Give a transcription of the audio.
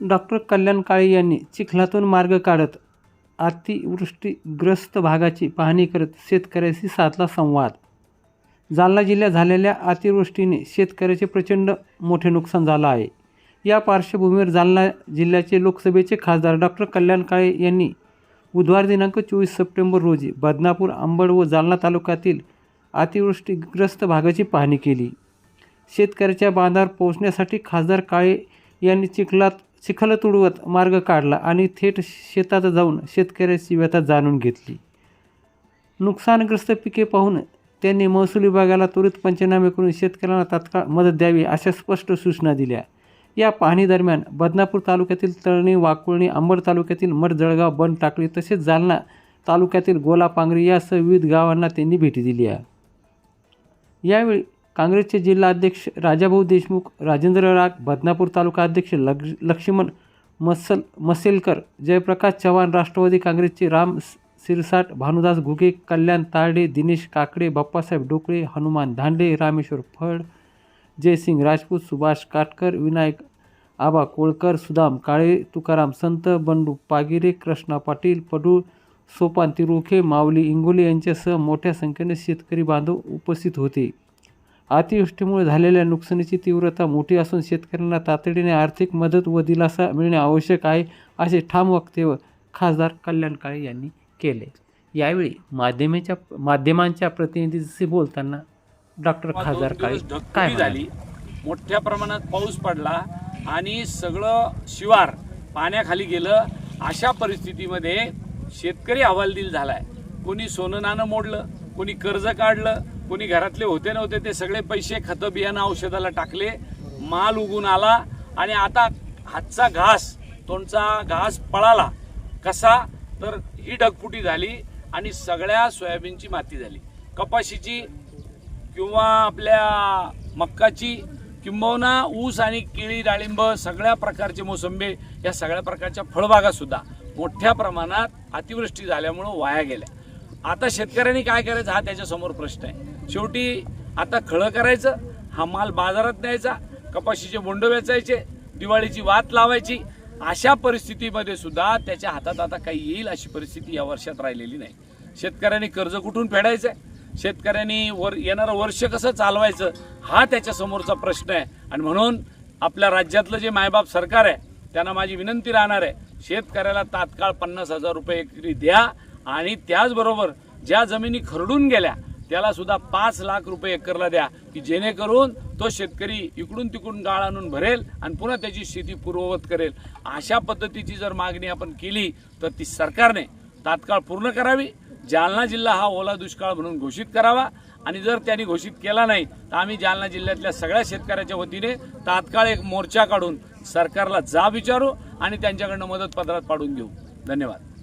Doctor Kalyan Kale यांनी चिखलातून मार्ग काढत अतिवृष्टीग्रस्त भागाची पाहणी करत शेतकऱ्याशी साधला संवाद. जालना जिल्ह्यात झालेल्या अतिवृष्टीने शेतकऱ्याचे प्रचंड मोठे नुकसान झालं आहे. या पार्श्वभूमीवर जालना जिल्ह्याचे लोकसभेचे खासदार डॉक्टर कल्याण काळे यांनी बुधवार दिनांक चोवीस सप्टेंबर रोजी बदनापूर अंबड व जालना तालुक्यातील अतिवृष्टीग्रस्त भागाची पाहणी केली. शेतकऱ्याच्या बांधावर पोहोचण्यासाठी खासदार काळे यांनी चिखलात चिखल तुडवत मार्ग काढला आणि थेट शेतात जाऊन शेतकऱ्याची व्यथा जाणून घेतली. नुकसानग्रस्त पिके पाहून त्यांनी महसूल विभागाला त्वरित पंचनामे करून शेतकऱ्यांना तात्काळ मदत द्यावी अशा स्पष्ट सूचना दिल्या. या पाहणीदरम्यान बदनापूर तालुक्यातील तळणी वाकुळणी अंबड तालुक्यातील मडजळगाव जळगाव टाकळी तसेच जालना तालुक्यातील गोलापांगरी यासह विविध गावांना त्यांनी भेटी दिली आहे. यावेळी काँग्रेसचे जिल्हा अध्यक्ष राजाभाऊ देशमुख राजेंद्र राग बदनापूर तालुका अध्यक्ष लग लक्ष्मण मसल मसेलकर जयप्रकाश चव्हाण राष्ट्रवादी काँग्रेसचे राम सिरसाट भानुदास घुगे कल्याण तारडे दिनेश काकडे बाप्पासाहेब डोकळे हनुमान धांडे रामेश्वर फड जयसिंग राजपूत सुभाष काटकर विनायक आबा कोळकर सुदाम काळे तुकाराम संत बंडू पागिरे कृष्णा पाटील पडूळ सोपान तिरुखे माऊली इंगोले यांच्यासह मोठ्या संख्येने शेतकरी बांधव उपस्थित होते. अतिवृष्टीमुळे झालेल्या नुकसानीची तीव्रता मोठी असून शेतकऱ्यांना तातडीने आर्थिक मदत व दिलासा मिळणे आवश्यक आहे असे ठाम वक्तव्य खासदार कल्याण काळे यांनी केले. यावेळी माध्यमाच्या माध्यमांच्या प्रतिनिधीशी बोलताना डॉक्टर खासदार काळे काय? झाली. मोठ्या प्रमाणात पाऊस पडला. आणि सगळं शिवार पाण्याखाली गेलं अशा परिस्थितीमध्ये शेतकरी हवालदिल आहे कोणी सोनं नाणं मोडलं कोणी कर्ज काढलं कोणी घरातले होते नव्हते ते सगळे पैसे खतं बियाणं औषधाला टाकले माल उगून आला आणि आता हातचा घास तोंडचा घास पळाला. कसा? तर ही ढगफुटी झाली आणि सगळ्या सोयाबीनची माती झाली. कपाशीची किंवा आपल्या मक्काची किंबहुना ऊस आणि केळी डाळिंब सगळ्या प्रकारचे मोसंबे या सगळ्या प्रकारच्या फळबागासुद्धा मोठ्या प्रमाणात अतिवृष्टी झाल्यामुळं वाया गेल्या. आता शेतकऱ्यांनी काय करायचं हा त्याच्यासमोर प्रश्न आहे. शेवटी आता खळं करायचं हा माल बाजारात न्यायचा कपाशीचे बोंड वेचायचे दिवाळीची वात लावायची अशा परिस्थितीमध्ये सुद्धा त्याच्या हातात आता काही येईल अशी परिस्थिती या वर्षात राहिलेली नाही. शेतकऱ्यांनी कर्ज कुठून फेडायचं आहे शेतकऱ्यांनी वर येणारं वर्ष कसं चालवायचं हा त्याच्यासमोरचा प्रश्न आहे. आणि म्हणून आपल्या राज्यातलं जे मायबाप सरकार आहे त्यांना माझी विनंती राहणार आहे शेतकऱ्याला तात्काळ पन्नास हजार रुपये एकरी द्या आणि त्याचबरोबर ज्या जमिनी खरडून गेल्या त्याला सुद्धा पाच लाख रुपये एकरला द्या की जेणेकरून तो शेतकरी इकडून तिकडून गाळ आणून भरेल आणि पुन्हा त्याची शेती पूर्ववत करेल. अशा पद्धतीची जर मागणी आपण केली तर ती सरकारने तात्काळ पूर्ण करावी. जालना जिल्हा हा ओला दुष्काळ म्हणून घोषित करावा. आणि जर त्यांनी घोषित केला नाही तर आम्ही जालना जिल्ह्यातल्या सगळ्या शेतकऱ्याच्या वतीने तात्काळ एक मोर्चा काढून सरकारला जाब विचारू आणि त्यांच्याकडनं मदत पत्रात पाडून घेऊ. धन्यवाद.